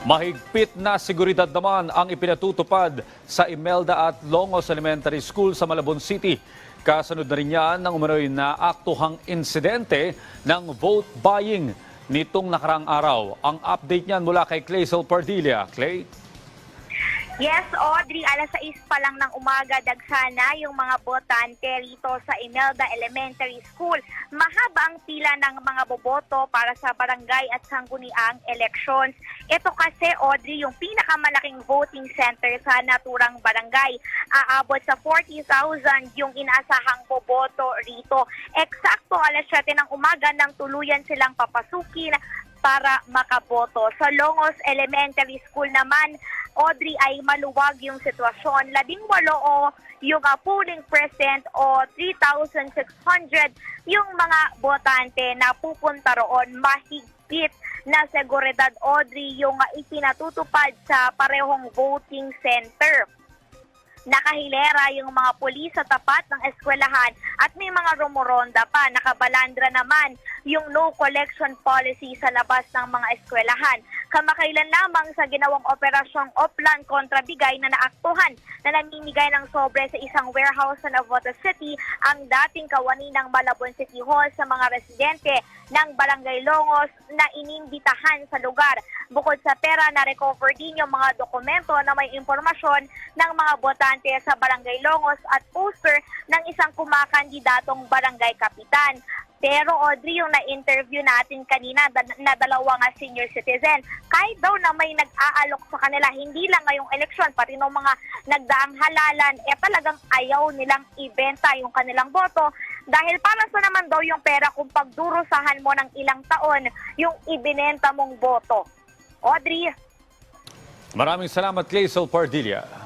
Mahigpit na seguridad naman ang ipinatutupad sa Imelda at Longos Elementary School sa Malabon City. Kasunod na rin yan ng umano'y na aktuhang insidente ng vote buying nitong nakarang araw. Ang update niyan mula kay Clay Pardilla. Clay? Yes, Audrey, alas 6 pa lang ng umaga, dagsana yung mga botante rito sa Imelda Elementary School. Mahaba ang pila ng mga boboto para sa barangay at sangguniang elections. Ito kasi, Audrey, yung pinakamalaking voting center sa naturang barangay. Aabot sa 40,000 yung inaasahang boboto rito. Eksakto alas 7 ng umaga nang tuluyan silang papasukin para makaboto. Sa Longos Elementary School naman, Audrey ay maluwag yung sitwasyon. Labing walo o yung uh, polling present o 3,600 yung mga botante na pupunta roon mahigpit na seguridad Audrey yung uh, ipinatutupad sa parehong voting center nakahilera yung mga pulis sa tapat ng eskwelahan at may mga rumoronda pa. Nakabalandra naman yung no collection policy sa labas ng mga eskwelahan. Kamakailan lamang sa ginawang operasyong Oplan kontra Bigay na naaktuhan na namimigay ng sobre sa isang warehouse sa Navotas City ang dating kawani ng Malabon City Hall sa mga residente ng Barangay Longos na inimbitahan sa lugar. Bukod sa pera, na-recover din yung mga dokumento na may impormasyon ng mga botante sa Barangay Longos at poster ng isang kumakandidatong barangay kapitan. Pero Audrey, yung na-interview natin kanina na dalawa nga senior citizen, kahit daw na may nag-aalok sa kanila, hindi lang ngayong eleksyon, pati ng mga nagdaang halalan, eh talagang ayaw nilang ibenta yung kanilang boto dahil para sa naman daw yung pera kung pagdurusahan mo ng ilang taon yung ibinenta mong boto. Audrey, Maraming salamat, Clay Pardilla.